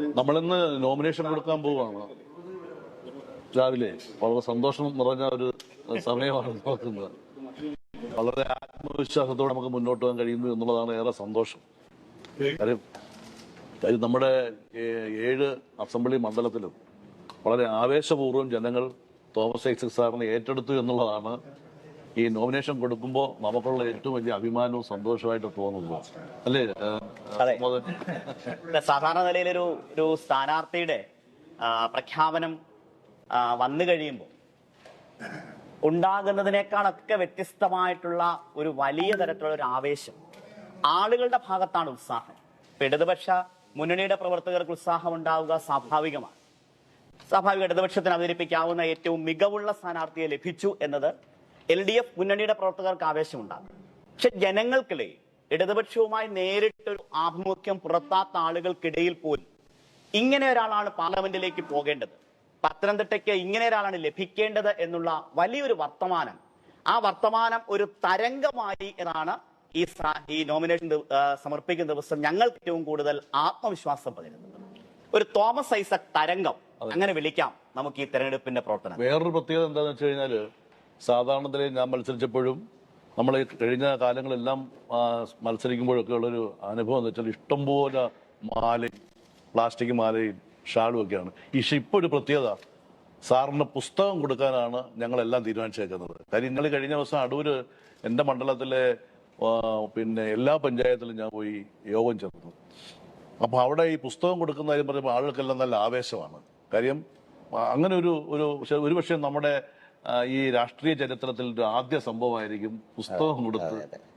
നമ്മളിന്ന് നോമിനേഷൻ കൊടുക്കാൻ പോവാണ്. രാവിലെ. വളരെ സന്തോഷം നിറഞ്ഞ ഒരു സമയമാണ് നോക്കുന്നത്. വളരെ ആത്മവിശ്വാസത്തോടെ നമുക്ക് മുന്നോട്ട് പോകാൻ കഴിയുന്നു എന്നുള്ളതാണ് ഏറെ സന്തോഷം. കാര്യം കാര്യം നമ്മുടെ ഏഴ് അസംബ്ലി മണ്ഡലത്തിലും വളരെ ആവേശപൂർവം ജനങ്ങൾ തോമസ് ഐസക് സാറിനെ ഏറ്റെടുത്തു എന്നുള്ളതാണ് ഈ നോമിനേഷൻ കൊടുക്കുമ്പോൾ നമുക്കുള്ള ഏറ്റവും വലിയ അഭിമാനവും സന്തോഷമായിട്ട് തോന്നുന്നത് അല്ലേ? അതെ. സാധാരണ നിലയിൽ ഒരു ഒരു സ്ഥാനാർത്ഥിയുടെ പ്രഖ്യാപനം വന്നു കഴിയുമ്പോൾ ഉണ്ടാകുന്നതിനേക്കാളൊക്കെ വ്യത്യസ്തമായിട്ടുള്ള ഒരു വലിയ തരത്തിലുള്ള ഒരു ആവേശം ആളുകളുടെ ഭാഗത്താണ് ഉത്സാഹം. ഇപ്പൊ ഇടതുപക്ഷ മുന്നണിയുടെ പ്രവർത്തകർക്ക് ഉത്സാഹം ഉണ്ടാവുക സ്വാഭാവികമാണ്. സ്വാഭാവിക ഇടതുപക്ഷത്തിന് അവതരിപ്പിക്കാവുന്ന ഏറ്റവും മികവുള്ള സ്ഥാനാർത്ഥിയെ ലഭിച്ചു എന്നത് എൽ ഡി എഫ് മുന്നണിയുടെ പ്രവർത്തകർക്ക് ആവേശമുണ്ടാകും. പക്ഷെ ജനങ്ങൾക്കിടയിൽ ഇടതുപക്ഷവുമായി നേരിട്ടൊരു ആഭിമുഖ്യം പുറത്താത്ത ആളുകൾക്കിടയിൽ പോലും ഇങ്ങനെ ഒരാളാണ് പാർലമെന്റിലേക്ക് പോകേണ്ടത്. പത്തനംതിട്ടയ്ക്ക് ഇങ്ങനെ ഒരാളാണ് ലഭിക്കേണ്ടത് എന്നുള്ള വലിയൊരു വർത്തമാനം. ആ വർത്തമാനം ഒരു തരംഗമായി എന്നാണ് ഈ ഈ നോമിനേഷൻ സമർപ്പിക്കുന്ന ദിവസം ഞങ്ങൾക്ക് ഏറ്റവും കൂടുതൽ ആത്മവിശ്വാസം പകരുന്നത്. ഒരു തോമസ് ഐസക് തരംഗം. അങ്ങനെ വിളിക്കാം നമുക്ക് ഈ തെരഞ്ഞെടുപ്പിന്റെ പ്രവർത്തനം. വേറൊരു പ്രത്യേകത എന്താണെന്ന് വെച്ച് കഴിഞ്ഞാൽ സാധാരണ നിലയിൽ ഞാൻ മത്സരിച്ചപ്പോഴും നമ്മൾ കഴിഞ്ഞ കാലങ്ങളെല്ലാം മത്സരിക്കുമ്പോഴൊക്കെ ഉള്ളൊരു അനുഭവം എന്ന് വെച്ചാൽ ഇഷ്ടംപോലെ മാലയും പ്ലാസ്റ്റിക് മാലയും ഷാളും ഒക്കെയാണ്. പക്ഷെ ഇപ്പോൾ ഒരു പ്രത്യേകത സാറിന് പുസ്തകം കൊടുക്കാനാണ് ഞങ്ങളെല്ലാം തീരുമാനിച്ചേക്കുന്നത്. കാര്യം ഇന്നലെ കഴിഞ്ഞ ദിവസം അടൂര് എന്റെ മണ്ഡലത്തിലെ പിന്നെ എല്ലാ പഞ്ചായത്തിലും ഞാൻ പോയി യോഗം ചേർന്നു. അപ്പോൾ അവിടെ ഈ പുസ്തകം കൊടുക്കുന്ന കാര്യം പറയുമ്പോൾ ആളുകൾക്കെല്ലാം നല്ല ആവേശമാണ്. കാര്യം അങ്ങനെ ഒരു ഒരു പക്ഷെ ഒരുപക്ഷെ നമ്മുടെ ഈ രാഷ്ട്രീയ ചരിത്രത്തിൽ ഒരു ആദ്യ സംഭവമായിരിക്കും പുസ്തകം കൊടുത്ത്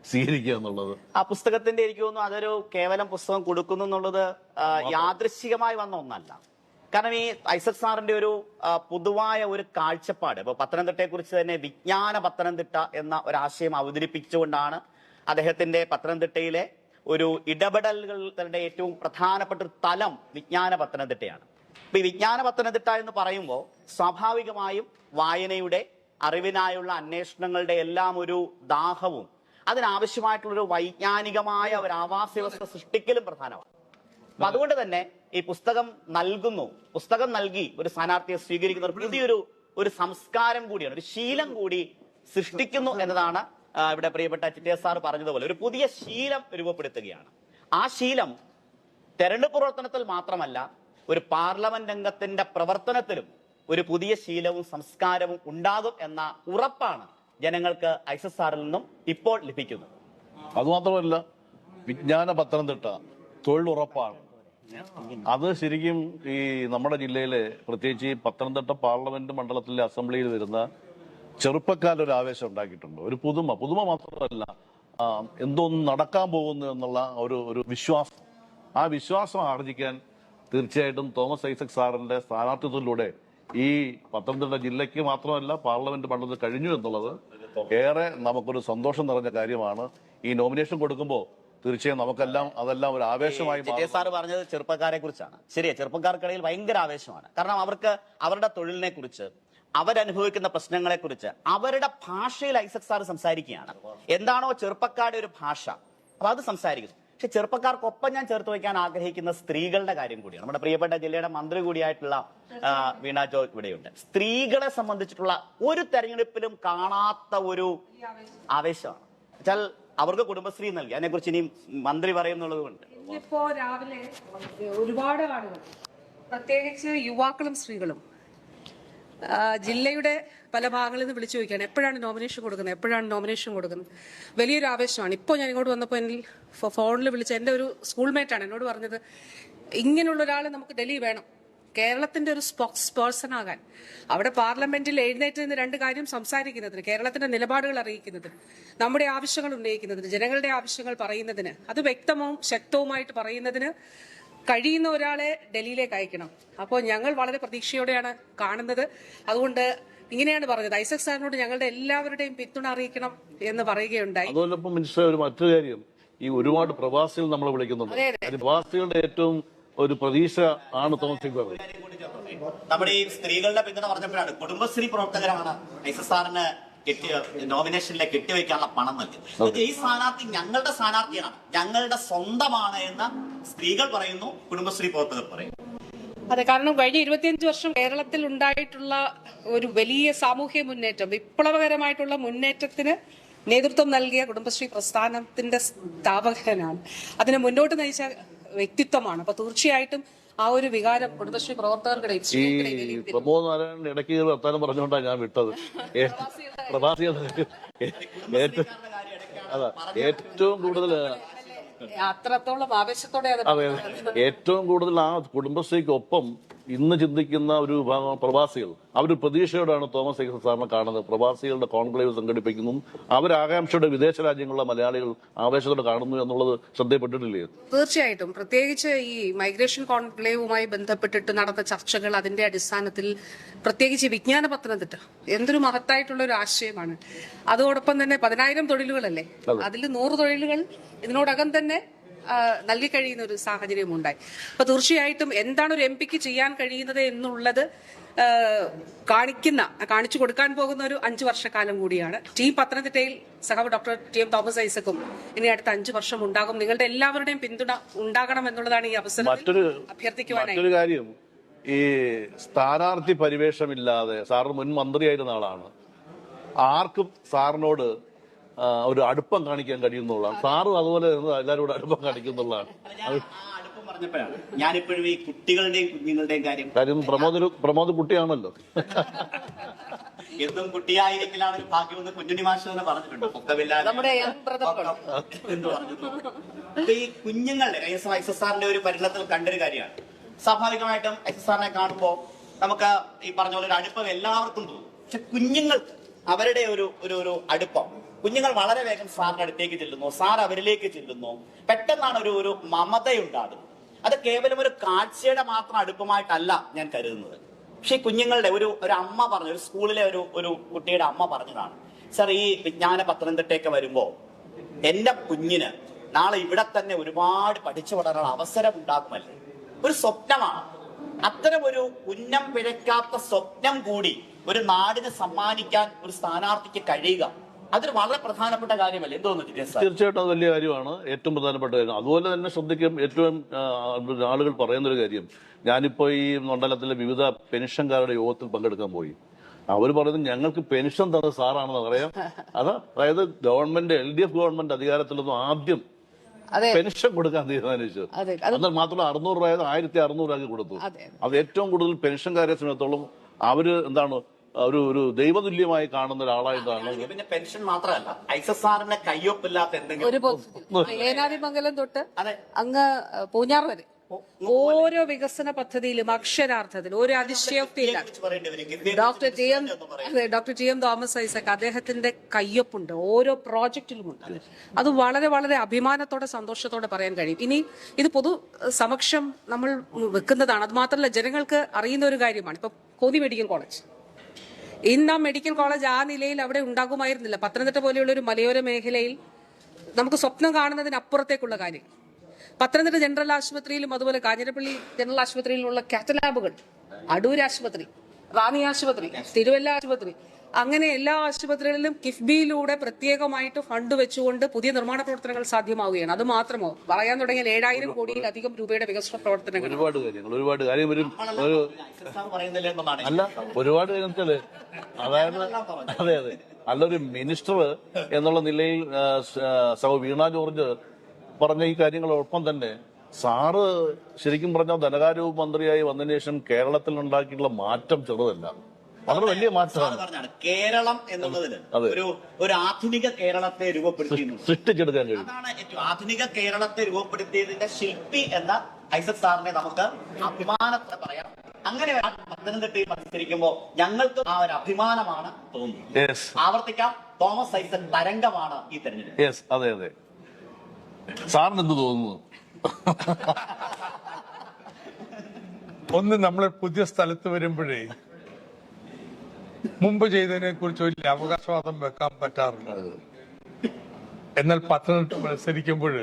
സ്വീകരിക്കുക എന്നുള്ളത്. ആ പുസ്തകത്തിന്റെ എനിക്ക് തോന്നുന്നു അതൊരു കേവലം പുസ്തകം കൊടുക്കുന്നു എന്നുള്ളത് യാദൃശികമായി യാദൃശ്ചികമായി വന്ന ഒന്നല്ല. കാരണം ഈ ഐസക് സാറിന്റെ ഒരു പൊതുവായ ഒരു കാഴ്ചപ്പാട് ഇപ്പൊ പത്തനംതിട്ടയെ കുറിച്ച് തന്നെ വിജ്ഞാന പത്തനംതിട്ട എന്ന ഒരു ആശയം അവതരിപ്പിച്ചുകൊണ്ടാണ് അദ്ദേഹത്തിന്റെ പത്തനംതിട്ടയിലെ ഒരു ഇടപെടലുകളുടെ ഏറ്റവും പ്രധാനപ്പെട്ട ഒരു തലം വിജ്ഞാന പത്തനംതിട്ടയാണ്. അപ്പൊ ഈ വിജ്ഞാന പത്തനംതിട്ട എന്ന് പറയുമ്പോൾ സ്വാഭാവികമായും വായനയുടെ അറിവിനായുള്ള അന്വേഷണങ്ങളുടെ എല്ലാം ഒരു ദാഹവും അതിനാവശ്യമായിട്ടുള്ളൊരു വൈജ്ഞാനികമായ ഒരു ആവാസ വ്യവസ്ഥ സൃഷ്ടിക്കലും പ്രധാനമാണ്. അപ്പൊ അതുകൊണ്ട് തന്നെ ഈ പുസ്തകം നൽകുന്നു. പുസ്തകം നൽകി ഒരു സ്ഥാനാർത്ഥിയെ സ്വീകരിക്കുന്ന ഒരു പുതിയൊരു ഒരു സംസ്കാരം കൂടിയാണ് ഒരു ശീലം കൂടി സൃഷ്ടിക്കുന്നു എന്നതാണ് ഇവിടെ പ്രിയപ്പെട്ട ചിറ്റയ സാർ പറഞ്ഞതുപോലെ. ഒരു പുതിയ ശീലം രൂപപ്പെടുത്തുകയാണ്. ആ ശീലം തെരഞ്ഞെടുപ്പ് പ്രവർത്തനത്തിൽ മാത്രമല്ല ഒരു പാർലമെന്റ് അംഗത്തിന്റെ പ്രവർത്തനത്തിലും ഒരു പുതിയ ശീലവും സംസ്കാരവും ഉണ്ടാകും എന്ന ഉറപ്പാണ് ജനങ്ങൾക്ക് ഐസസ് ആറിൽ നിന്നും ഇപ്പോൾ ലഭിക്കുന്നത്. അതുമാത്രമല്ല വിജ്ഞാന പത്തനംതിട്ട തൊഴിലുറപ്പാണ്. അത് ശരിക്കും ഈ നമ്മുടെ ജില്ലയിലെ പ്രത്യേകിച്ച് ഈ പത്തനംതിട്ട പാർലമെന്റ് മണ്ഡലത്തിലെ അസംബ്ലിയിൽ വരുന്ന ചെറുപ്പക്കാരൊരു ആവേശം ഉണ്ടാക്കിയിട്ടുണ്ട്. ഒരു പുതുമ പുതുമ മാത്രമല്ല എന്തോന്ന് എന്തോ നടക്കാൻ പോകുന്നു എന്നുള്ള ഒരു ഒരു വിശ്വാസം. ആ വിശ്വാസം ആർജിക്കാൻ തീർച്ചയായിട്ടും തോമസ് ഐസക് സാറിന്റെ സ്ഥാനാർത്ഥിത്വത്തിലൂടെ ഈ പത്തനംതിട്ട ജില്ലയ്ക്ക് മാത്രമല്ല പാർലമെന്റ് മണ്ഡലത്തിൽ കഴിഞ്ഞു എന്നുള്ളത് ഏറെ നമുക്കൊരു സന്തോഷം നിറഞ്ഞ കാര്യമാണ്. ഈ നോമിനേഷൻ കൊടുക്കുമ്പോൾ തീർച്ചയായും നമുക്കെല്ലാം അതെല്ലാം ഒരു ആവേശമായി സാർ പറഞ്ഞത് ചെറുപ്പക്കാരെ കുറിച്ചാണ്. ശരിയാ ചെറുപ്പക്കാർക്കിടയിൽ ഭയങ്കര ആവേശമാണ്. കാരണം അവർക്ക് അവരുടെ തൊഴിലിനെ കുറിച്ച് അവരനുഭവിക്കുന്ന പ്രശ്നങ്ങളെ കുറിച്ച് അവരുടെ ഭാഷയിൽ ഐസക് സാർ സംസാരിക്കുകയാണ്. എന്താണോ ചെറുപ്പക്കാരുടെ ഒരു ഭാഷ അപ്പൊ അത് സംസാരിക്കുന്നു. പക്ഷെ ചെറുപ്പക്കാർക്കൊപ്പം ഞാൻ ചേർത്ത് വയ്ക്കാൻ ആഗ്രഹിക്കുന്ന സ്ത്രീകളുടെ കാര്യം കൂടിയാണ്. നമ്മുടെ പ്രിയപ്പെട്ട ജില്ലയുടെ മന്ത്രി കൂടിയായിട്ടുള്ള വീണ ജോ ഇവിടെയുണ്ട്. സ്ത്രീകളെ സംബന്ധിച്ചിട്ടുള്ള ഒരു തെരഞ്ഞെടുപ്പിലും കാണാത്ത ഒരു ആവേശമാണ്. വെച്ചാൽ അവർക്ക് കുടുംബശ്രീ നൽകി. അതിനെക്കുറിച്ച് ഇനിയും മന്ത്രി പറയുന്നുള്ളത് കൊണ്ട് ഇപ്പോ രാവിലെ ഒരുപാട് ആളുകൾ പ്രത്യേകിച്ച് യുവാക്കളും സ്ത്രീകളും ജില്ലയുടെ പല ഭാഗങ്ങളിൽ നിന്ന് വിളിച്ചു ചോദിക്കുകയാണ്. എപ്പോഴാണ് നോമിനേഷൻ കൊടുക്കുന്നത്? എപ്പോഴാണ് നോമിനേഷൻ കൊടുക്കുന്നത്? വലിയൊരു ആവേശമാണ്. ഇപ്പോൾ ഞാൻ ഇങ്ങോട്ട് വന്നപ്പോൾ എന്നിൽ ഫോണിൽ വിളിച്ച എന്റെ ഒരു സ്കൂൾമേറ്റാണ് എന്നോട് പറഞ്ഞത് ഇങ്ങനെയുള്ള ഒരാൾ നമുക്ക് ഡൽഹി വേണം. കേരളത്തിന്റെ ഒരു സ്പോക്സ് പേഴ്സൺ ആകാൻ. അവിടെ പാർലമെന്റിൽ എഴുന്നേറ്റ് നിന്ന് രണ്ട് കാര്യം സംസാരിക്കുന്നതിന് കേരളത്തിന്റെ നിലപാടുകൾ അറിയിക്കുന്നതിന് നമ്മുടെ ആവശ്യങ്ങൾ ഉന്നയിക്കുന്നതിന് ജനങ്ങളുടെ ആവശ്യങ്ങൾ പറയുന്നതിന് അത് വ്യക്തവും ശക്തവുമായിട്ട് പറയുന്നതിന് കഴിയുന്ന ഒരാളെ ഡൽഹിയിലേക്ക് അയക്കണം. അപ്പോൾ ഞങ്ങൾ വളരെ പ്രതീക്ഷയോടെയാണ് കാണുന്നത്. അതുകൊണ്ട് ഇങ്ങനെയാണ് പറഞ്ഞത്. ഐസക് സാറിനോട് ഞങ്ങളുടെ എല്ലാവരുടെയും പിന്തുണ അറിയിക്കണം എന്ന് പറയുകയുണ്ടായി. അതോടൊപ്പം മിനിസ്റ്റർ ഒരു മറ്റൊരു കാര്യം. ഈ ഒരുപാട് പ്രവാസികൾ നമ്മൾ വിളിക്കുന്നുണ്ട്. പ്രവാസികളുടെ ഏറ്റവും ഒരു പ്രതീക്ഷ ആണ് തോമസ് നമ്മുടെ ഈ സ്ത്രീകളുടെ പിന്തുണ പറഞ്ഞപ്പോഴാണ് കുടുംബശ്രീ പ്രവർത്തകരാണ് ഐസക് സാറിന് കെട്ടി നോമിനേഷനിലേക്ക് കെട്ടിവെക്കാനുള്ള പണം നൽകിയത് ഈ സ്ഥാനാർത്ഥി ഞങ്ങളുടെ സ്ഥാനാർത്ഥിയാണ്. ഞങ്ങളുടെ സ്വന്തമാണ് എന്ന് സ്ത്രീകൾ പറയുന്നു കുടുംബശ്രീ പ്രവർത്തകർ പറയുന്നു. അതെ കാരണം കഴിഞ്ഞ ഇരുപത്തിയഞ്ച് വർഷം കേരളത്തിൽ ഉണ്ടായിട്ടുള്ള ഒരു വലിയ സാമൂഹ്യ മുന്നേറ്റം വിപ്ലവകരമായിട്ടുള്ള മുന്നേറ്റത്തിന് നേതൃത്വം നൽകിയ കുടുംബശ്രീ പ്രസ്ഥാനത്തിന്റെ സ്ഥാപകനാണ്. അതിനെ മുന്നോട്ട് നയിച്ച വ്യക്തിത്വമാണ്. അപ്പൊ തീർച്ചയായിട്ടും ആ ഒരു വികാരം കുടുംബശ്രീ പ്രവർത്തകർക്കിടയിൽ ഈ പ്രമോദ് നാരായണൻ ഇടയ്ക്ക് വർത്താനം പറഞ്ഞുകൊണ്ടാണ് ഞാൻ വിട്ടത്. പ്രവാസികൾ ഏറ്റവും അതാ ഏറ്റവും കൂടുതൽ അത്രത്തോളം ആവേശത്തോടെ. ഏറ്റവും കൂടുതൽ ആ കുടുംബശ്രീക്കൊപ്പം ഇന്ന് ചിന്തിക്കുന്ന ഒരു വിഭാഗം പ്രവാസികൾ അവർ പ്രതീക്ഷയോടാണ് തോമസ് ഐസക് സാറിനെ കാണുന്നത്. പ്രവാസികളുടെ കോൺക്ലേവ് സംഘടിപ്പിക്കുന്നു. അവരാകാംക്ഷയുടെ വിദേശ രാജ്യങ്ങളിലെ മലയാളികൾ ആവേശത്തോടെ കാണുന്നു എന്നുള്ളത് ശ്രദ്ധയപ്പെട്ടിട്ടില്ലേ? തീർച്ചയായിട്ടും. പ്രത്യേകിച്ച് ഈ മൈഗ്രേഷൻ കോൺക്ലേവുമായി ബന്ധപ്പെട്ടിട്ട് നടന്ന ചർച്ചകൾ അതിന്റെ അടിസ്ഥാനത്തിൽ പ്രത്യേകിച്ച് വിജ്ഞാന പത്തനംതിട്ട എന്തൊരു മഹത്തായിട്ടുള്ള ഒരു ആശയമാണ്. അതോടൊപ്പം തന്നെ പതിനായിരം തൊഴിലുകളല്ലേ? അതിൽ നൂറ് തൊഴിലുകൾ ഇതിനോടകം തന്നെ നൽകി കഴിയുന്ന ഒരു സാഹചര്യം ഉണ്ടായി അപ്പൊ തീർച്ചയായിട്ടും എന്താണ് ഒരു എം പിക്ക് ചെയ്യാൻ കഴിയുന്നത് എന്നുള്ളത് കാണിക്കുന്ന കാണിച്ചു കൊടുക്കാൻ പോകുന്ന ഒരു അഞ്ചു വർഷക്കാലം കൂടിയാണ്. ടീം പത്തനംതിട്ടയിൽ സഹാബ് ഡോക്ടർ ടി എം തോമസ് ഐസക്കും ഇനി അടുത്ത അഞ്ചു വർഷം ഉണ്ടാകും നിങ്ങളുടെ എല്ലാവരുടെയും പിന്തുണ ഉണ്ടാകണം എന്നുള്ളതാണ് ഈ അവസരം മറ്റൊരു കാര്യം ഈ സ്ഥാനാർത്ഥി പരിവേഷമില്ലാതെ സാറ് മുൻ മന്ത്രിയായിരുന്ന ആളാണ്. ആർക്കും സാറിനോട് ഒരു അടുപ്പം കാണിക്കാൻ കഴിയുന്നുള്ളതാണ്. സാറും അതുപോലെ എല്ലാവരോടും അടുപ്പം കാണിക്കുന്നുള്ളതാണ്. ആ അടുപ്പം പറഞ്ഞപ്പോഴാണ് ഞാനിപ്പോഴും ഈ കുട്ടികളുടെയും കുഞ്ഞുങ്ങളുടെയും കാര്യം കാര്യം പ്രമോദ് ഒരു പ്രമോദ് കുട്ടിയാണല്ലോ. എന്നും കുട്ടിയായിരിക്കലാണ് ഒരു ഭാഗ്യമെന്ന് കുഞ്ഞുണ്ണി മാഷ് തന്നെ പറഞ്ഞിട്ടുണ്ട്. എന്ന് പറഞ്ഞു ഈ കുഞ്ഞുങ്ങളുടെ എസ് എസ് ആറിന്റെ ഒരു പരിണത്തിൽ കണ്ടൊരു കാര്യമാണ്. സ്വാഭാവികമായിട്ടും എസ് എസ് ആറിനെ കാണുമ്പോ നമുക്ക് ഈ പറഞ്ഞ പോലെ ഒരു അടുപ്പം എല്ലാവർക്കും തോന്നും. പക്ഷെ കുഞ്ഞുങ്ങൾക്ക് അവരുടെ ഒരു ഒരു അടുപ്പം. കുഞ്ഞുങ്ങൾ വളരെ വേഗം സാറിന്റെ അടുത്തേക്ക് ചെല്ലുന്നു. സാർ അവരിലേക്ക് ചെല്ലുന്നു. പെട്ടെന്നാണ് ഒരു ഒരു മമതയുണ്ടാകുന്നത്. അത് കേവലം ഒരു കാഴ്ചയുടെ മാത്രം അടുപ്പമായിട്ടല്ല ഞാൻ കരുതുന്നത്. പക്ഷേ കുഞ്ഞുങ്ങളുടെ ഒരു ഒരു അമ്മ പറഞ്ഞു ഒരു സ്കൂളിലെ ഒരു ഒരു കുട്ടിയുടെ അമ്മ പറഞ്ഞതാണ്. സാർ ഈ വിജ്ഞാന പത്തനംതിട്ടയൊക്കെ വരുമ്പോ എന്റെ കുഞ്ഞിന് നാളെ ഇവിടെ തന്നെ ഒരുപാട് പഠിച്ചു വളരാൻ അവസരം ഉണ്ടാക്കുമല്ലേ ഒരു സ്വപ്നമാണ്. അത്തരം ഒരു ഉന്നം പിഴയ്ക്കാത്ത സ്വപ്നം കൂടി ഒരു നാടിന് സമ്മാനിക്കാൻ ഒരു സ്ഥാനാർത്ഥിക്ക് കഴിയുക അതൊരു വളരെ പ്രധാനപ്പെട്ട കാര്യമല്ലേ? എന്തോന്നു തീർച്ചയായിട്ടും അത് വലിയ കാര്യമാണ്. ഏറ്റവും പ്രധാനപ്പെട്ട കാര്യം. അതുപോലെ തന്നെ ശ്രദ്ധിക്കും ഏറ്റവും ആളുകൾ പറയുന്ന ഒരു കാര്യം. ഞാനിപ്പോ ഈ മണ്ഡലത്തിലെ വിവിധ പെൻഷൻകാരുടെ യോഗത്തിൽ പങ്കെടുക്കാൻ പോയി. അവർ പറയുന്നത് ഞങ്ങൾക്ക് പെൻഷൻ തന്നത് സാറാണെന്ന് പറയാം. അത് അതായത് government L D F government അധികാരത്തിലൊന്നും ആദ്യം അതെ. പെൻഷൻ കൊടുക്കാൻ തീരുമാനിച്ചു. എന്നാൽ മാത്രമല്ല അറുന്നൂറ് രൂപ ആയിരത്തി അറുന്നൂറ് രൂപ കൊടുത്തു. അതെ അത്. ഏറ്റവും കൂടുതൽ പെൻഷൻകാരെ സമയത്തോളം അവർ എന്താണ് ഒരു ഒരു ദൈവതുല്യമായി കാണുന്ന ഒരാളായിട്ടാണ് പിന്നെ പെൻഷൻ മാത്രമല്ല. ഐസസ് സാറിന്റെ കയ്യൊപ്പില്ലാത്ത എന്തെങ്കിലും തൊട്ട് അങ്ങ് പൂഞ്ഞാർ വരെ. ഓരോ വികസന പദ്ധതിയിലും അക്ഷരാർത്ഥത്തിൽ ഒരു അതിശയോക്തിയില്ല ഗംഭീര ഡോക്ടർ ടി എം അതെ doctor T M Thomas Isaac അദ്ദേഹത്തിന്റെ കയ്യൊപ്പുണ്ട്. ഓരോ പ്രോജക്റ്റിലുമുണ്ട്. അത്. വളരെ വളരെ അഭിമാനത്തോടെ സന്തോഷത്തോടെ പറയാൻ കഴിയും. ഇനി ഇത് പൊതു സമക്ഷം നമ്മൾ വെക്കുന്നതാണ്. അത് മാത്രമല്ല ജനങ്ങൾക്ക് അറിയുന്ന ഒരു കാര്യമാണ്. ഇപ്പൊ കോന്നി മെഡിക്കൽ കോളേജ്. ഇന്ന് ആ മെഡിക്കൽ കോളേജ് ആ നിലയിൽ അവിടെ ഉണ്ടാകുമായിരുന്നില്ല. പത്തനംതിട്ട പോലെയുള്ള ഒരു മലയോര മേഖലയിൽ നമുക്ക് സ്വപ്നം കാണുന്നതിനപ്പുറത്തേക്കുള്ള കാര്യം. പത്തനംതിട്ട ജനറൽ ആശുപത്രിയിലും അതുപോലെ കാഞ്ഞിരപ്പള്ളി ജനറൽ ആശുപത്രിയിലുള്ള കാറ്റലാബുകൾ അടൂർ ആശുപത്രി റാന്നി ആശുപത്രി തിരുവല്ല ആശുപത്രി അങ്ങനെ എല്ലാ ആശുപത്രികളിലും കിഫ്ബിയിലൂടെ പ്രത്യേകമായിട്ട് ഫണ്ട് വെച്ചുകൊണ്ട് പുതിയ നിർമ്മാണ പ്രവർത്തനങ്ങൾ സാധ്യമാവുകയാണ്. അത് മാത്രമോ? പറയാൻ തുടങ്ങിയാൽ ഏഴായിരം കോടിയിലധികം രൂപയുടെ വികസന പ്രവർത്തനങ്ങൾ. ഒരുപാട് കാര്യങ്ങൾ ഒരുപാട് കാര്യം ഒരു അല്ല ഒരുപാട് അതായത് അതെ അതെ. നല്ലൊരു മിനിസ്റ്റർ എന്നുള്ള നിലയിൽ സൗ വീണ ജോർജ് പറഞ്ഞ ഈ കാര്യങ്ങളോടൊപ്പം തന്നെ സാറ് ശരിക്കും പറഞ്ഞാൽ ധനകാര്യ മന്ത്രിയായി വന്നതിന് ശേഷം കേരളത്തിൽ ഉണ്ടാക്കിയിട്ടുള്ള മാറ്റം ചെറുതല്ല. വളരെ വലിയ മാറ്റമാണ്. പറഞ്ഞാണ് കേരളം എന്നുള്ളതിൽ ഒരു ഒരു ആധുനിക കേരളത്തെ രൂപപ്പെടുത്തി സൃഷ്ടിച്ചെടുക്കാൻ കഴിയും അതാണ് ഏറ്റവും ആധുനിക കേരളത്തെ രൂപപ്പെടുത്തിയതിന്റെ ശില്പി എന്ന ഐസക് സാറിനെ നമുക്ക് അഭിമാനത്തോടെ പറയാം. അങ്ങനെ പത്തനംതിട്ടയിൽ മത്സരിക്കുമ്പോൾ ഞങ്ങൾക്ക് ആ ഒരു അഭിമാനമാണ് തോന്നുന്നത്. യെസ് ആവർത്തിക്കാം. തോമസ് ഐസക് തരംഗമാണ് ഈ തെരഞ്ഞെടുപ്പ്. യെസ് അതെ അതെ. സാറിന് എന്ത് തോന്നുന്നു? ഒന്ന് നമ്മൾ പുതിയ സ്ഥലത്ത് വരുമ്പോഴേ മുമ്പ് ചെയ്തതിനെ കുറിച്ച് വലിയ അവകാശവാദം വെക്കാൻ പറ്റാറില്ല എന്നാൽ പത്തനംതിട്ട മത്സരിക്കുമ്പോൾ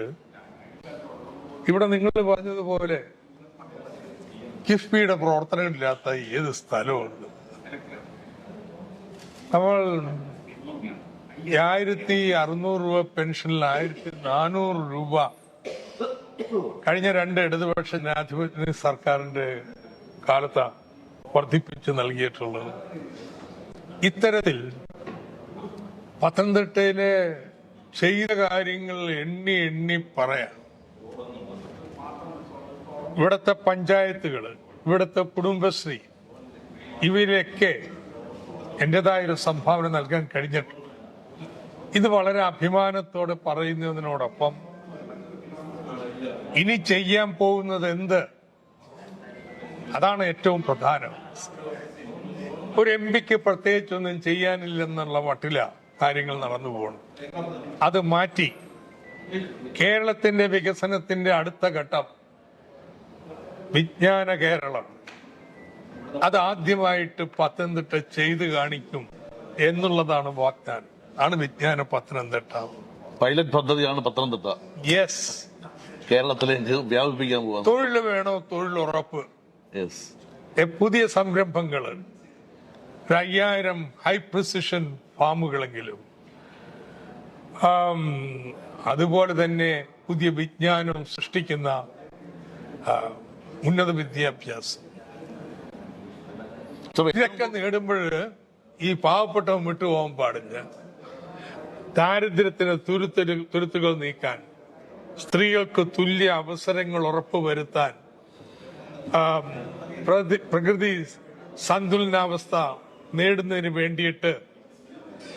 ഇവിടെ നിങ്ങൾ പറഞ്ഞതുപോലെ കിഫ്ബിയുടെ പ്രവർത്തനമില്ലാത്ത ഏത് സ്ഥലമുണ്ട് നമ്മൾ ആയിരത്തി അറുന്നൂറ് രൂപ പെൻഷനിൽ ആയിരത്തി നാനൂറ് രൂപ. കഴിഞ്ഞ രണ്ട് ഇടതുപക്ഷ ജനാധിപത്യ സർക്കാരിന്റെ കാലത്താണ് വർദ്ധിപ്പിച്ച് നൽകിയിട്ടുള്ളത്. ഇത്തരത്തിൽ പത്തനംതിട്ടയിലെ ചെയ്ത കാര്യങ്ങൾ എണ്ണി എണ്ണി പറയാം. ഇവിടുത്തെ പഞ്ചായത്തുകൾ ഇവിടുത്തെ കുടുംബശ്രീ ഇവയിലൊക്കെ എന്റേതായൊരു സംഭാവന നൽകാൻ കഴിഞ്ഞിട്ടുണ്ട്. ഇത് വളരെ അഭിമാനത്തോടെ പറയുന്നതിനോടൊപ്പം ഇനി ചെയ്യാൻ പോകുന്നത് എന്ത്? അതാണ് ഏറ്റവും പ്രധാനം. ഒരു എം പിക്ക് പ്രത്യേകിച്ചൊന്നും ചെയ്യാനില്ലെന്നുള്ള മട്ടില കാര്യങ്ങൾ നടന്നു പോകണം അത് മാറ്റി. കേരളത്തിന്റെ വികസനത്തിന്റെ അടുത്ത ഘട്ടം വിജ്ഞാന കേരളം. അത് ആദ്യമായിട്ട് പത്തനംതിട്ട ചെയ്തു കാണിക്കും എന്നുള്ളതാണ് വാഗ്ദാനം. ആണ് വിജ്ഞാന പത്തനംതിട്ട. പൈലറ്റ് പദ്ധതിയാണ് പത്തനംതിട്ട. യെസ് കേരളത്തിലേക്ക് വ്യാപിപ്പിക്കാൻ പോകുന്നത് തൊഴിൽ വേണോ തൊഴിലുറപ്പ്. യെസ് പുതിയ സംരംഭങ്ങൾ ഒരു അയ്യായിരം ഹൈ പ്രിസിഷൻ ഫാമുകളെങ്കിലും അതുപോലെ തന്നെ പുതിയ വിജ്ഞാനം സൃഷ്ടിക്കുന്ന ഉന്നത വിദ്യാഭ്യാസം. ഇതൊക്കെ നേടുമ്പോൾ ഈ പാവപ്പെട്ടവൻ വിട്ടുപോകാൻ പാടില്ല. ദാരിദ്ര്യത്തിന് തുരുത്തൽ തുരുത്തുകൾ നീക്കാൻ സ്ത്രീകൾക്ക് തുല്യ അവസരങ്ങൾ ഉറപ്പുവരുത്താൻ പ്രകൃതി സന്തുലനാവസ്ഥ നേടുന്നതിന് വേണ്ടിയിട്ട്.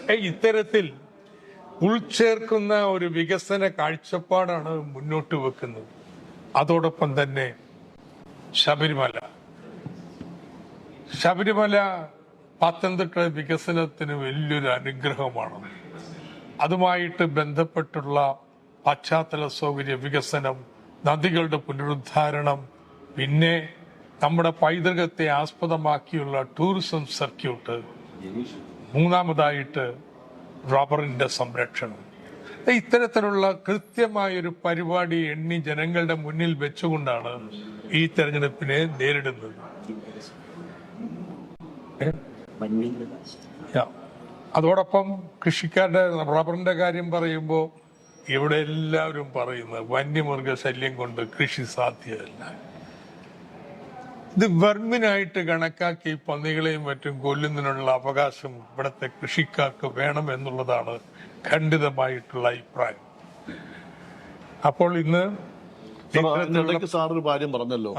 ഇത്തരത്തിൽ ഉൾച്ചേർക്കുന്ന ഒരു വികസന കാഴ്ചപ്പാടാണ് മുന്നോട്ട് വെക്കുന്നത്. അതോടൊപ്പം തന്നെ ശബരിമല. ശബരിമല പത്തനംതിട്ട വികസനത്തിന് വലിയൊരു അനുഗ്രഹമാണ്. അതുമായിട്ട് ബന്ധപ്പെട്ടുള്ള പശ്ചാത്തല സൗകര്യ വികസനം നദികളുടെ പുനരുദ്ധാരണം പിന്നെ നമ്മുടെ പൈതൃകത്തെ ആസ്പദമാക്കിയുള്ള ടൂറിസം സർക്യൂട്ട് മൂന്നാമതായിട്ട് റബ്ബറിന്റെ സംരക്ഷണം ഇത്തരത്തിലുള്ള കൃത്യമായൊരു പരിപാടി എണ്ണി ജനങ്ങളുടെ മുന്നിൽ വെച്ചുകൊണ്ടാണ് ഈ തെരഞ്ഞെടുപ്പിനെ നേരിടുന്നത്. അതോടൊപ്പം കൃഷിക്കാരുടെ റബ്ബറിന്റെ കാര്യം പറയുമ്പോൾ ഇവിടെ എല്ലാവരും പറയുന്നത് വന്യമൃഗ ശല്യം കൊണ്ട് കൃഷി സാധ്യമല്ല ഇത് വെർമിനായിട്ട് കണക്കാക്കി പന്നികളെയും മറ്റും കൊല്ലുന്നതിനുള്ള അവകാശം ഇവിടുത്തെ കൃഷിക്കാർക്ക് വേണം എന്നുള്ളതാണ് ഖണ്ഡിതമായിട്ടുള്ള അഭിപ്രായം. അപ്പോൾ ഇന്ന് സാർ ഒരു കാര്യം പറഞ്ഞല്ലോ.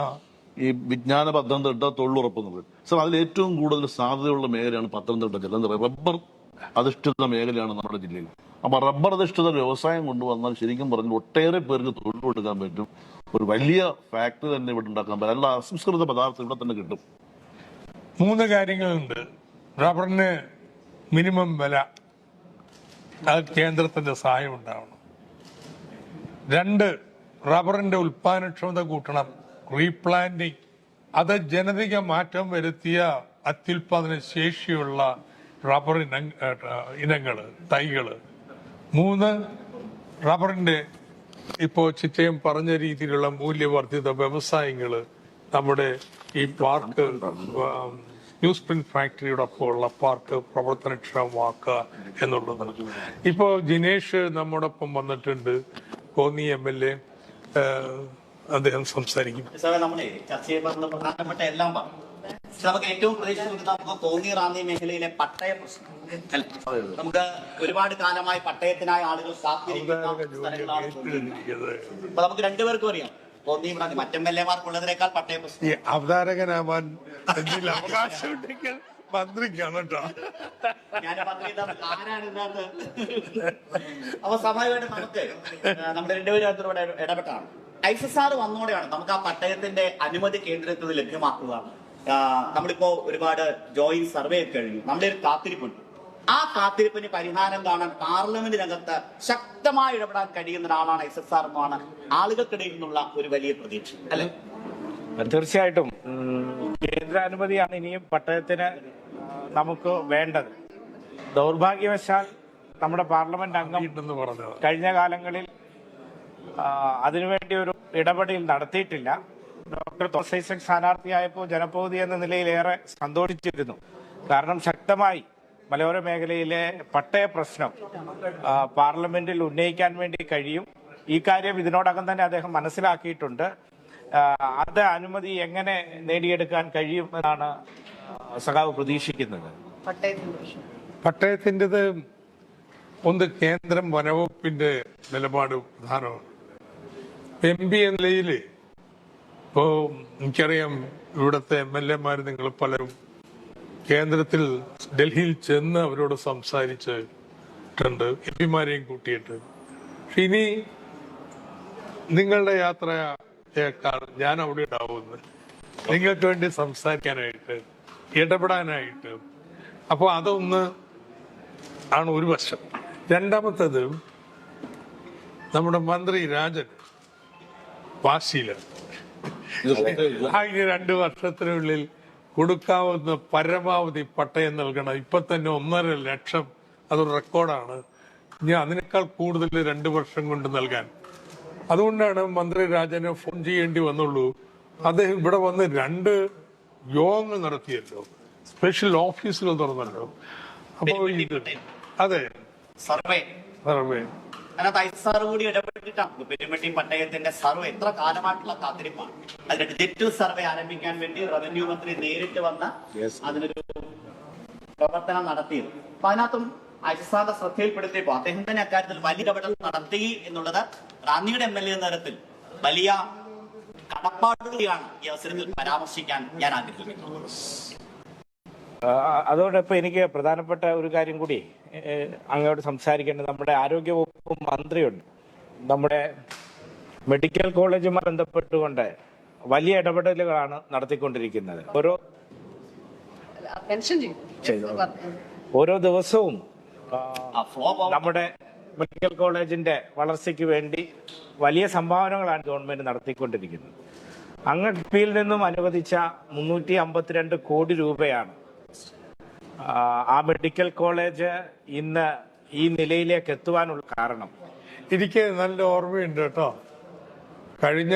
ഈ വിജ്ഞാന പത്തനംതിട്ട തൊഴിലുറപ്പ് എന്നുള്ളത് സാർ അതിൽ ഏറ്റവും കൂടുതൽ സാധ്യതയുള്ള മേഖലയാണ് പത്തനംതിട്ട ജില്ല. റബ്ബർ അധിഷ്ഠിത മേഖലയാണ് നമ്മുടെ ജില്ലയിൽ. അപ്പൊ റബ്ബർ അധിഷ്ഠിത വ്യവസായം കൊണ്ടുവന്നാൽ ശരിക്കും പറഞ്ഞാൽ ഒട്ടേറെ പേർക്ക് തൊഴിൽ കൊടുക്കാൻ പറ്റും. ഒരു വലിയ ഫാക്ടറി തന്നെ ഇവിടെ ഉണ്ടാക്കാൻ പറ്റും. അല്ല അസംസ്കൃത പദാർത്ഥം ഇവിടെ തന്നെ കിട്ടും. മൂന്ന് കാര്യങ്ങളുണ്ട്. റബ്ബറിന് മിനിമം വില. അത് കേന്ദ്രത്തിന്റെ സഹായം ഉണ്ടാവണം. രണ്ട് റബ്ബറിന്റെ ഉൽപാദനക്ഷമത കൂട്ടണം. റീപ്ലാന്റിംഗ് അത് ജനതിക മാറ്റം വരുത്തിയ അത്യുൽപാദന ശേഷിയുള്ള റബ്ബർ ഇന ഇനങ്ങൾ തൈകൾ. മൂന്ന് റബ്ബറിന്റെ ഇപ്പോ ചിറ്റയം പറഞ്ഞ രീതിയിലുള്ള മൂല്യവർദ്ധിത വ്യവസായങ്ങൾ നമ്മുടെ ഈ പാർക്ക് ന്യൂസ് പ്രിന്റ് ഫാക്ടറിയോടൊപ്പം ഉള്ള പാർക്ക് പ്രവർത്തനക്ഷമമാക്കുക എന്നുള്ളത്. ഇപ്പോ ജിനേഷ് നമ്മോടൊപ്പം വന്നിട്ടുണ്ട്. കോന്നി എം എൽ എ അദ്ദേഹം സംസാരിക്കും. സാറേ നമ്മളെ ചർച്ച ചെയ്യപ്പെടുന്ന പ്രധാനപ്പെട്ട എല്ലാം പറഞ്ഞു. പക്ഷെ നമുക്ക് ഏറ്റവും പ്രതീക്ഷിക്കുന്നത് നമുക്ക് കോന്നി റാന്നി മേഖലയിലെ പട്ടയ പ്രശ്നം? നമുക്ക് ഒരുപാട് കാലമായി പട്ടയത്തിനായി ആളുകൾ കാത്തിരിക്കുന്ന സ്ഥലങ്ങളാണ്. അപ്പൊ നമുക്ക് രണ്ടുപേർക്കും അറിയാം. കോന്നി റാന്നി മറ്റെം എൽ പട്ടയ പ്രശ്നം. അവതാരകനാവാൻ എന്തെങ്കിലും അവകാശമുണ്ടെങ്കിൽ മന്ത്രിക്കാണ് കേട്ടോ. അപ്പൊ സ്വാഭാവികമായിട്ട് നമുക്ക് നമ്മുടെ രണ്ടുപേരും അതിലൂടെ ഇടപെട്ടാണ് ഐസസ് ആർ വന്നോടെയാണ് നമുക്ക് ആ പട്ടയത്തിന്റെ അനുമതി കേന്ദ്രത്തിൽ ലഭ്യമാക്കുകയാണ്. നമ്മളിപ്പോ ഒരുപാട് ജോയിന്റ് സർവേ ഒക്കെ കഴിഞ്ഞു. നമ്മുടെ ഒരു കാത്തിരിപ്പുണ്ട്. ആ കാത്തിരിപ്പിന് പരിഹാരം കാണാൻ പാർലമെന്റ് രംഗത്ത് ശക്തമായി ഇടപെടാൻ കഴിയുന്ന ഒരാളാണ് എസ് എസ് ആർ എന്നാണ് ആളുകൾക്കിടയിൽ നിന്നുള്ള ഒരു വലിയ പ്രതീക്ഷ. അല്ലെ? തീർച്ചയായിട്ടും. കേന്ദ്ര അനുമതിയാണ് ഇനിയും പട്ടയത്തിന് നമുക്ക് വേണ്ടത്. ദൗർഭാഗ്യവശാൽ നമ്മുടെ പാർലമെന്റ് അംഗം കഴിഞ്ഞ കാലങ്ങളിൽ അതിനുവേണ്ടി ഒരു ഇടപെടൽ നടത്തിയിട്ടില്ല. ഡോക്ടർ തോമസ് ഐസക് സ്ഥാനാർത്ഥിയായപ്പോൾ ജനപ്രതിനിധി എന്ന നിലയിൽ ഏറെ സന്തോഷിച്ചിരുന്നു. കാരണം ശക്തമായി മലയോര മേഖലയിലെ പട്ടയ പ്രശ്നം പാർലമെന്റിൽ ഉന്നയിക്കാൻ വേണ്ടി കഴിയും. ഈ കാര്യം ഇതിനോടകം തന്നെ അദ്ദേഹം മനസ്സിലാക്കിയിട്ടുണ്ട്. അത് അനുമതി എങ്ങനെ നേടിയെടുക്കാൻ കഴിയുമെന്നാണ് സഖാവ് പ്രതീക്ഷിക്കുന്നത്. പട്ടയത്തിന്റെത് ഒന്ന് കേന്ദ്രം വനവകുപ്പിന്റെ നിലപാട് പ്രധാനമാണ്. എം പി എന്ന നിലയിൽ ഇപ്പോ എനിക്കറിയാം ഇവിടുത്തെ എം എൽ എമാർ നിങ്ങൾ പലരും കേന്ദ്രത്തിൽ ഡൽഹിയിൽ ചെന്ന് അവരോട് സംസാരിച്ചിട്ടുണ്ട് എം പിമാരെയും കൂട്ടിയിട്ട്. പക്ഷെ ഇനി നിങ്ങളുടെ യാത്രയേക്കാൾ ഞാൻ അവിടെ ഉണ്ടാവുന്നത്. നിങ്ങൾക്ക് വേണ്ടി സംസാരിക്കാനായിട്ട് ഇടപെടാനായിട്ട്. അപ്പോൾ അതൊന്ന് ആണ് ഒരു വശം. രണ്ടാമത്തത് നമ്മുടെ മന്ത്രി രാജൻ വാശിയിലാണ്. അതിന് രണ്ട് വർഷത്തിനുള്ളിൽ കൊടുക്കാവുന്ന പരമാവധി പട്ടയം നൽകണം. ഇപ്പൊ തന്നെ ഒന്നര ലക്ഷം അതൊരു റെക്കോർഡാണ്. ഞാൻ അതിനേക്കാൾ കൂടുതൽ രണ്ട് വർഷം കൊണ്ട് നൽകാൻ. അതുകൊണ്ടാണ് മന്ത്രി രാജനെ ഫോൺ ചെയ്യേണ്ടി വന്നുള്ളൂ. അദ്ദേഹം ഇവിടെ വന്ന് രണ്ട് യോഗങ്ങൾ നടത്തിയല്ലോ. സ്പെഷ്യൽ ഓഫീസുകൾ തുറന്നല്ലോ. അപ്പോൾ അതെ. സർവേ. സർവേ. അതിനകത്ത് ഐസാർ കൂടി ഇടപെട്ടിട്ടാണ് പെരുമട്ടി പട്ടയത്തിന്റെ സർവേ എത്ര കാലമായിട്ടുള്ള കാത്തിരിപ്പാണ്. അതിന്റെ ഡിജിറ്റൽ സർവേ ആരംഭിക്കാൻ വേണ്ടി റവന്യൂ മന്ത്രി നേരിട്ട് വന്ന അതിനൊരു പ്രവർത്തനം നടത്തിയത്. അപ്പൊ അതിനകത്തും ഐസാറിന്റെ ശ്രദ്ധയിൽപ്പെടുത്തിയപ്പോ അദ്ദേഹം തന്നെ അക്കാര്യത്തിൽ വലിയ ഇടപെടൽ നടത്തി എന്നുള്ളത് റാന്നിയുടെ എം എൽ എ തരത്തിൽ വലിയ കടപ്പാടുകളെയാണ് ഈ അവസരത്തിൽ പരാമർശിക്കാൻ ഞാൻ ആഗ്രഹിക്കുന്നത് ആ, അതോടൊപ്പം എനിക്ക് പ്രധാനപ്പെട്ട ഒരു കാര്യം കൂടി അങ്ങോട്ട് സംസാരിക്കേണ്ടത് നമ്മുടെ ആരോഗ്യവകുപ്പ് മന്ത്രിയുണ്ട്. നമ്മുടെ മെഡിക്കൽ കോളേജുമായി ബന്ധപ്പെട്ടുകൊണ്ട് വലിയ ഇടപെടലുകളാണ് നടത്തിക്കൊണ്ടിരിക്കുന്നത്. ഓരോ ഓരോ ദിവസവും നമ്മുടെ മെഡിക്കൽ കോളേജിന്റെ വളർച്ചയ്ക്ക് വേണ്ടി വലിയ സംഭാവനകളാണ് ഗവൺമെന്റ് നടത്തിക്കൊണ്ടിരിക്കുന്നത്. അങ്ങ് നിന്നും അനുവദിച്ച മുന്നൂറ്റി അമ്പത്തിരണ്ട് കോടി രൂപയാണ് ആ, മെഡിക്കൽ കോളേജ് ഇന്ന് ഈ നിലയിലേക്ക് എത്തുവാനുള്ള കാരണം. എനിക്ക് നല്ല ഓർമ്മയുണ്ട് കേട്ടോ. കഴിഞ്ഞ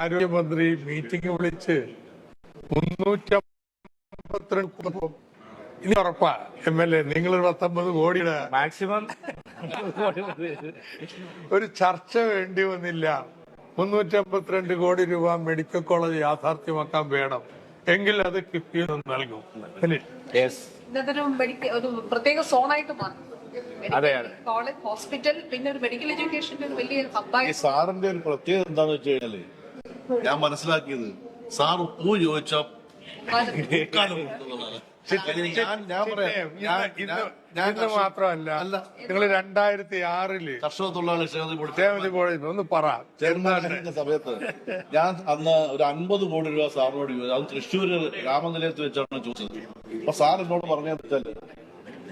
ആരോഗ്യമന്ത്രി മീറ്റിംഗ് വിളിച്ച് മുന്നൂറ്റി അമ്പത്തിരണ്ട് ഇനി ഉറപ്പാ എം എൽ എ നിങ്ങൾ പത്തൊമ്പത് കോടിയുടെ മാക്സിമം. ഒരു ചർച്ച വേണ്ടി വന്നില്ല. മുന്നൂറ്റി അമ്പത്തിരണ്ട് കോടി രൂപ മെഡിക്കൽ കോളേജ് യാഥാർത്ഥ്യമാക്കാൻ വേണം. എങ്കിൽ അത് നിന്ന് നൽകും. ഒരു പ്രത്യേക സോണായിട്ട് മാറി. അതെ, അതെ. കോളേജ് ഹോസ്പിറ്റൽ പിന്നെ ഒരു മെഡിക്കൽ എഡ്യൂക്കേഷന്റെ ഒരു വലിയ ഈ സാറിന്റെ ഒരു പ്രത്യേകത എന്താന്ന് വെച്ച് കഴിഞ്ഞാൽ ഞാൻ മനസ്സിലാക്കിയത് സാർ ഉപ്പു ചോദിച്ച ഇന്ന് മാത്രമല്ല അല്ല. നിങ്ങൾ രണ്ടായിരത്തി ആറിൽ കർഷക തൊഴിലാളി ക്ഷേമത്തിൽ ഒന്ന് പറ. സമയത്ത് ഞാൻ അന്ന് ഒരു അൻപത് കോടി രൂപ സാറിനോട് ചോദിച്ചു. അത് തൃശ്ശൂര് രാമനിലയത്ത് വെച്ചാണ് ചോദിച്ചത്. അപ്പൊ സാർ എന്നോട് പറഞ്ഞാൽ വെച്ചാൽ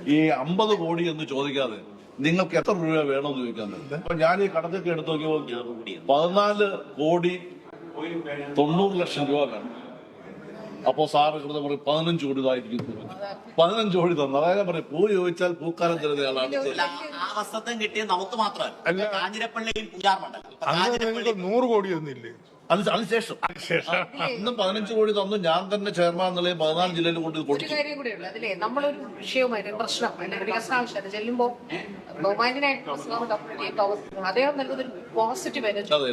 ഈ അമ്പത് കോടി എന്ന് ചോദിക്കാതെ നിങ്ങൾക്ക് എത്ര രൂപ വേണമെന്ന് ചോദിക്കാൻ അപ്പൊ ഞാൻ ഈ കണക്കൊക്കെ എടുത്തു നോക്കിയപ്പോ പതിനാല് കോടി തൊണ്ണൂറ് ലക്ഷം രൂപ വേണം. അപ്പോ സാറ് ഇവിടെ പറയും പതിനഞ്ച് കോടി ഇതായിരിക്കും പതിനഞ്ച് കോടി തന്നു. അതായത് പറയും പൂ ചോദിച്ചാൽ പൂക്കാലം തരുന്നയാളാണ് അല്ല, ആ വസ്ത്രത്വം കിട്ടിയത് നമുക്ക് മാത്രമല്ല. നൂറ് കോടി ഒന്നില്ലേ അത് അതിനുശേഷം. ഇന്നും പതിനഞ്ച് കോടി തന്നു. ഞാൻ തന്നെ ചെയർമാൻ നിലയിൽ പതിനാല് ജില്ലയിൽ കൊണ്ട് ഒരു കൊടുത്തു കാര്യം കൂടിയുള്ളൂ അതിലെ നമ്മളൊരു വിഷയവുമായിട്ട് പ്രശ്നം. അല്ലെങ്കിൽ ചെല്ലുമ്പോൾ ബഹുമാനായിട്ട് അദ്ദേഹം നൽകുന്ന ഒരു പോസിറ്റീവ് എനർജി അതെ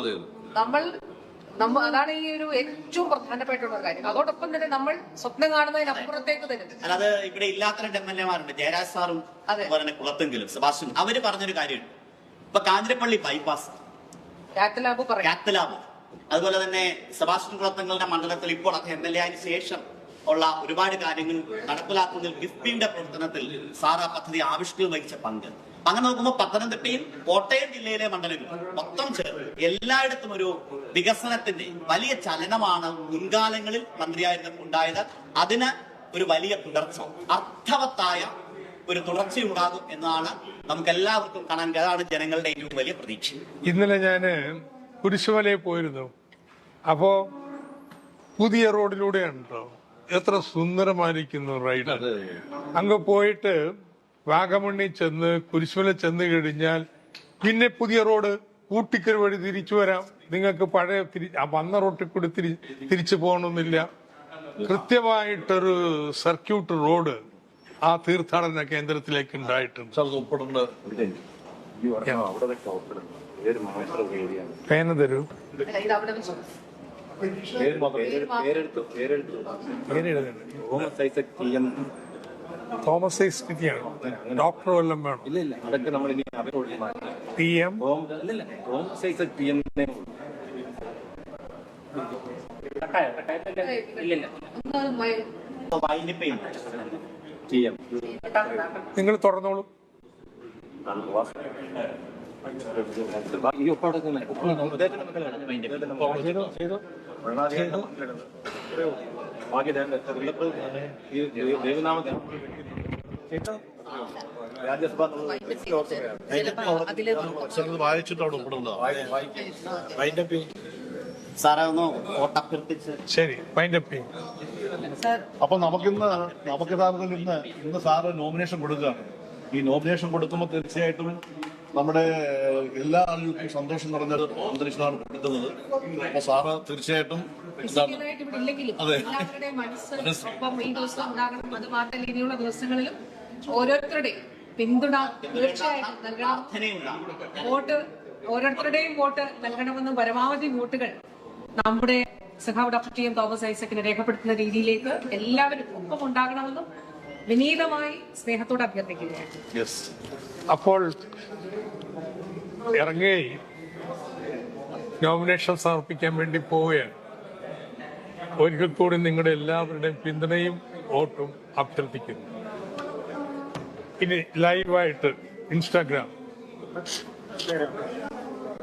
അതെ. നമ്മൾ നമ്മ അതാണ് ഈ ഒരു ഏറ്റവും പ്രധാനപ്പെട്ടുള്ള കാര്യം. അതോടൊപ്പം തന്നെ നമ്മൾ സ്വപ്നം കാണുന്നതിനപ്പുറത്തേക്ക് തന്നെ അല്ലാതെ ഇവിടെ ഇല്ലാത്ത രണ്ട് എം എൽ എമാരുണ്ട്. ജയരാജ് സാറും അതെ. അതുപോലെ തന്നെ കുളത്തെങ്കിലും സുഭാഷും അവർ പറഞ്ഞൊരു കാര്യമുണ്ട്. ഇപ്പൊ കാഞ്ഞിരപ്പള്ളി ബൈപ്പാസ് പറയാം. അതുപോലെ തന്നെ സെബാസ്റ്റ്യൻ കുളത്തങ്ങളുടെ മണ്ഡലത്തിൽ ഇപ്പോൾ അദ്ദേഹം എം എൽ എ ആയതിനു ശേഷം ഉള്ള ഒരുപാട് കാര്യങ്ങൾ നടപ്പിലാക്കുന്നതിൽ കിഫ്ബിയുടെ പ്രവർത്തനത്തിൽ ആ പദ്ധതി ആവിഷ്കൃതി വഹിച്ച പങ്ക്. അങ്ങനെ നോക്കുമ്പോൾ പത്തനംതിട്ടയും കോട്ടയം ജില്ലയിലെ മണ്ഡലങ്ങൾ മൊത്തം ചേർന്ന് എല്ലായിടത്തും ഒരു വികസനത്തിന്റെ വലിയ ചലനമാണ് മുൻകാലങ്ങളിൽ മന്ത്രിയായിരുന്ന ഉണ്ടായത്. അതിന് ഒരു വലിയ തുടർച്ച അർത്ഥവത്തായ ഒരു തുടർച്ചയുണ്ടാകും എന്നാണ് നമുക്ക് എല്ലാവർക്കും കാണാൻ. അതാണ് ജനങ്ങളുടെ ഏറ്റവും വലിയ പ്രതീക്ഷ. ഇന്നലെ ഞാൻ കുരിശുമലയിൽ പോയിരുന്നു. അപ്പോ പുതിയ റോഡിലൂടെയാണ് കേട്ടോ എത്ര സുന്ദരമായിരിക്കുന്നു റൈഡ്. അങ്ങ് പോയിട്ട് വാഗമണ്ണി ചെന്ന് കുരിശുമല ചെന്ന് കഴിഞ്ഞാൽ പിന്നെ പുതിയ റോഡ് ഊട്ടിക്കൽ വഴി തിരിച്ചു വരാം. നിങ്ങൾക്ക് പഴയ വന്ന റോട്ടിൽ കൂടി തിരി- തിരിച്ചു പോകണമെന്നില്ല കൃത്യമായിട്ടൊരു സർക്യൂട്ട് റോഡ് ആ തീർത്ഥാടന കേന്ദ്രത്തിലേക്ക് ഉണ്ടായിട്ടുണ്ട്. പേന തരൂ. തോമസ് ഐസ്റ്റിയാണ് ഡോക്ടർ വല്ലം വേണം ഇല്ല ഇല്ല അതൊക്കെ നമ്മൾ ഇനി P M Thomas Isaac P M നിങ്ങൾ തുറന്നോളൂ ചെയ്തോ ചെയ്തോ ദേവനാമത്തിൽ ചിലപ്പോ അതിൽ വായിച്ചിട്ട് അവിടെ ഒപ്പിടുന്നതാ സാറേ ഒന്ന് ശരി അപ്പൊ നമുക്കിന്ന് നമുക്ക് യഥാർത്ഥത്തിൽ ഇന്ന് ഇന്ന് സാറ് നോമിനേഷൻ കൊടുക്കുകയാണ്. ഈ നോമിനേഷൻ കൊടുക്കുമ്പോൾ തീർച്ചയായിട്ടും നമ്മുടെ എല്ലാ ആളുകൾക്കും സന്തോഷം നിറഞ്ഞത് അന്തരീക്ഷമാണ് കൊടുക്കുന്നത്. അപ്പൊ സാറ് തീർച്ചയായിട്ടും ഫിസിക്കലായിട്ട് ഇവിടെ ഇല്ലെങ്കിലും അതെ. എല്ലാവരുടെയും മനസ്സ് ഒപ്പം ഈ ദിവസം ഉണ്ടാകണം. അത് മാത്രമല്ല ഇനിയുള്ള ദിവസങ്ങളിലും ഓരോരുത്തരുടെയും പിന്തുണ തീർച്ചയായിട്ടും നൽകണം. വോട്ട് ഓരോരുത്തരുടെയും വോട്ട് നൽകണമെന്ന് പരമാവധി വോട്ടുകൾ നമ്മുടെ സഖാവ് ഡോക്ടർ ടി എം തോമസ് ഐസക്കിനെ രേഖപ്പെടുത്തുന്ന രീതിയിലേക്ക് എല്ലാവരും ഒപ്പം ഉണ്ടാകണമെന്നും വിനീതമായി സ്നേഹത്തോട് അഭ്യർത്ഥിക്കുകയാണ്. യെസ് അപ്പോൾ ഇറങ്ങി നോമിനേഷൻ സമർപ്പിക്കാൻ വേണ്ടി പോവുകയാണ്. ഒരിക്കൽ കൂടി നിങ്ങളുടെ എല്ലാവരുടെയും പിന്തുണയും വോട്ടും അഭ്യർത്ഥിക്കുന്നു. ഇനി ലൈവായിട്ട് ഇൻസ്റ്റാഗ്രാം